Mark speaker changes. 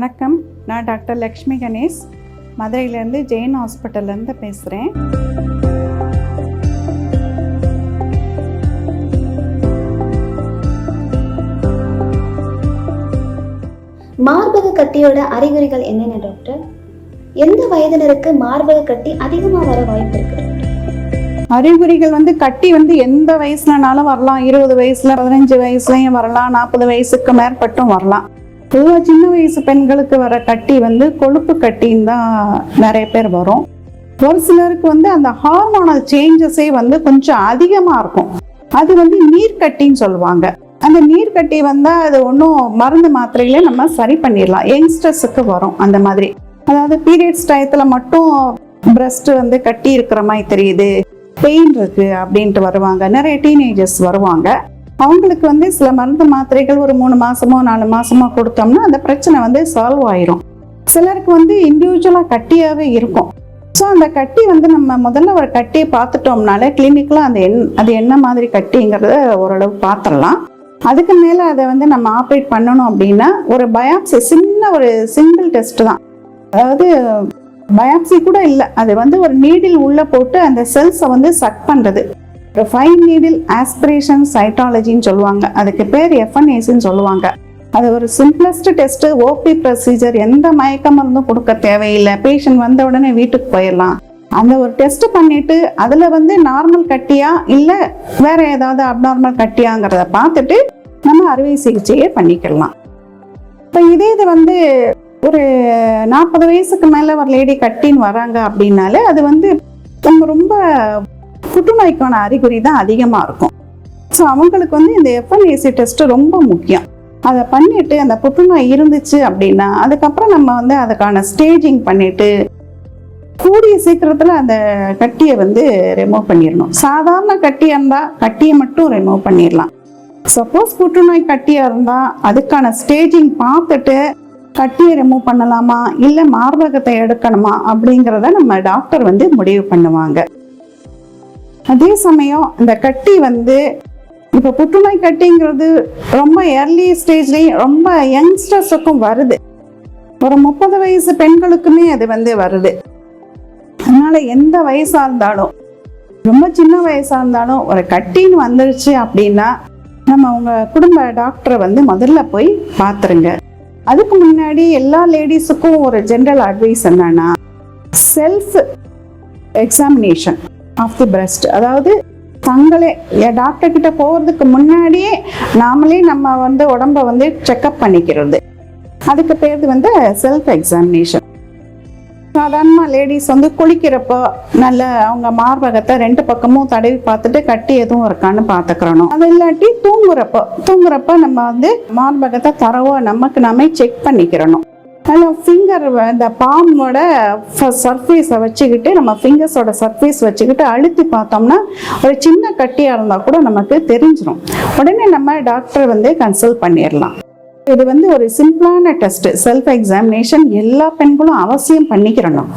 Speaker 1: வணக்கம். நான் டாக்டர் லக்ஷ்மி கணேஷ். மதுரையிலேருந்து ஜெயின் ஹாஸ்பிட்டல்லேருந்து பேசுகிறேன்
Speaker 2: மார்பக கட்டியோட அறிகுறிகள் என்னென்ன டாக்டர்? எந்த வயதினருக்கு மார்பக கட்டி அதிகமாக வர வாய்ப்பு இருக்கு?
Speaker 1: அறிகுறிகள் வந்து கட்டி வந்து எந்த வயசுலனாலும் வரலாம். இருபது வயசுல பதினஞ்சு வயசுலயும் வரலாம். நாற்பது வயசுக்கு மேற்பட்டும் வரலாம். பொதுவாக சின்ன வயசு பெண்களுக்கு வர கட்டி வந்து கொழுப்பு கட்டின்னு தான் நிறைய பேர் வரும். ஒரு சிலருக்கு வந்து அந்த ஹார்மோனல் சேஞ்சஸே வந்து கொஞ்சம் அதிகமாக இருக்கும். அது வந்து நீர்க்கட்டின்னு சொல்லுவாங்க. அந்த நீர்க்கட்டி வந்தால் அது ஒன்றும் மருந்து மாத்திரையிலே நம்ம சரி பண்ணிடலாம். யங்ஸ்டர்ஸுக்கு வரும் அந்த மாதிரி. அதாவது பீரியட்ஸ் டயத்தில் மட்டும் பிரஸ்ட் வந்து கட்டி இருக்கிற மாதிரி தெரியுது. பெயின் இருக்குது அப்படின்ட்டு வருவாங்க. நிறைய டீனேஜர்ஸ் வருவாங்க. அவங்களுக்கு வந்து சில மருந்து மாத்திரைகள் ஒரு மூணு மாசமோ நாலு மாசமோ கொடுத்தோம்னா அந்த பிரச்சனை வந்து சால்வ் ஆயிரும். சிலருக்கு வந்து இண்டிவிஜுவலாக கட்டியாகவே இருக்கும். ஸோ அந்த கட்டி வந்து நம்ம முதல்ல ஒரு கட்டியை பார்த்துட்டோம்னாலே கிளினிக்கில் அந்த என் அது என்ன மாதிரி கட்டிங்கிறத ஓரளவு பார்த்துடலாம். அதுக்கு மேலே அதை வந்து நம்ம ஆப்ரேட் பண்ணணும் அப்படின்னா ஒரு பயாப்சி சின்ன ஒரு சிங்கிள் டெஸ்ட் தான். அதாவது பயாப்சி கூட இல்லை. அது வந்து ஒரு நீடில் உள்ளே போட்டு அந்த செல்ஸை வந்து சக் பண்ணுறது ஒரு நீடில் ஆஸ்பிரேஷன் சைட்டாலஜின்னு சொல்லுவாங்க. அதுக்கு பேர் எஃப்என்ஏசின்னு சொல்லுவாங்க. அது ஒரு சிம்பிளஸ்ட் டெஸ்ட் ஓபி ப்ரொசீஜர் எந்த மயக்க மருந்தும் கொடுக்க தேவையில்லை. பேஷண்ட் வந்த உடனே வீட்டுக்கு போயிடலாம். அந்த ஒரு டெஸ்ட் பண்ணிட்டு அதுல வந்து நார்மல் கட்டியா இல்லை வேற ஏதாவது அப்நார்மல் கட்டியாங்கிறத பார்த்துட்டு நம்ம அறுவை சிகிச்சையை பண்ணிக்கலாம். இப்போ இதே இது வந்து ஒரு நாற்பது வயசுக்கு மேலே ஒரு லேடி கட்டின்னு வராங்க அப்படின்னாலே அது வந்து நம்ம ரொம்ப புற்றுநோய்க்கான அறிகுறி தான் அதிகமாக இருக்கும். ஸோ அவங்களுக்கு வந்து இந்த எஃப்என்ஏசி டெஸ்ட் ரொம்ப முக்கியம். அதை பண்ணிட்டு அந்த புற்றுநோய் இருந்துச்சு அப்படின்னா அதுக்கப்புறம் நம்ம வந்து அதுக்கான ஸ்டேஜிங் பண்ணிட்டு கூடிய சீக்கிரத்தில் அந்த கட்டியை வந்து ரிமூவ் பண்ணிடணும். சாதாரண கட்டியாக இருந்தால் கட்டியை மட்டும் ரிமூவ் பண்ணிடலாம். சப்போஸ் புற்றுநோய் கட்டியாக இருந்தால் அதுக்கான ஸ்டேஜிங் பார்த்துட்டு கட்டியை ரிமூவ் பண்ணலாமா? இல்லை மார்பகத்தை எடுக்கணுமா? அப்படிங்கிறத நம்ம டாக்டர் வந்து முடிவு பண்ணுவாங்க. அதே சமயம் இந்த கட்டி வந்து இப்போ புற்றுநோய் கட்டிங்கிறது ரொம்ப ஏர்லி ஸ்டேஜ்லேயும் ரொம்ப யங்ஸ்டர்ஸுக்கும் வருது. ஒரு முப்பது வயசு பெண்களுக்குமே அது வந்து வருது. அதனால் எந்த வயசாக இருந்தாலும் ரொம்ப சின்ன வயசாக இருந்தாலும் ஒரு கட்டின்னு வந்துருச்சு அப்படின்னா நம்ம உங்கள் குடும்ப டாக்டரை வந்து முதல்ல போய் பார்த்துருங்க அதுக்கு முன்னாடி எல்லா லேடிஸுக்கும் ஒரு ஜென்ரல் அட்வைஸ் என்னன்னா self examination of the breast அதாவது தங்களே டாக்டர் கிட்ட போகிறதுக்கு முன்னாடியே நாமளே நம்ம வந்து உடம்ப வந்து செக்அப் பண்ணிக்கிறது. அதுக்கு பேர் வந்து செல்ஃப் எக்ஸாமினேஷன் சாதாரணமாக லேடிஸ் வந்து குளிக்கிறப்போ நல்ல அவங்க மார்பகத்தை ரெண்டு பக்கமும் தடவி பார்த்துட்டு கட்டி எதுவும் இருக்கான்னு பார்த்துக்கிறணும். அது இல்லாட்டி தூங்குறப்போ தூங்குறப்போ நம்ம வந்து மார்பகத்தை தரவோ நமக்கு நாமே செக் பண்ணிக்கிறணும். அதில் ஃபிங்கர் இந்த பாமோட சர்ஃபேஸை வச்சுக்கிட்டு நம்ம ஃபிங்கர்ஸோட சர்ஃபேஸ் வச்சுக்கிட்டு அழுத்தி பார்த்தோம்னா ஒரு சின்ன கட்டியாக இருந்தால் கூட நமக்கு தெரிஞ்சிடும் உடனே நம்ம டாக்டர் வந்து கன்சல்ட் பண்ணிடலாம் இது வந்து ஒரு சிம்பிளான டெஸ்ட் செல்ஃப் எக்ஸாமினேஷன் எல்லா பெண்களும் அவசியம் பண்ணிக்கிறணும்.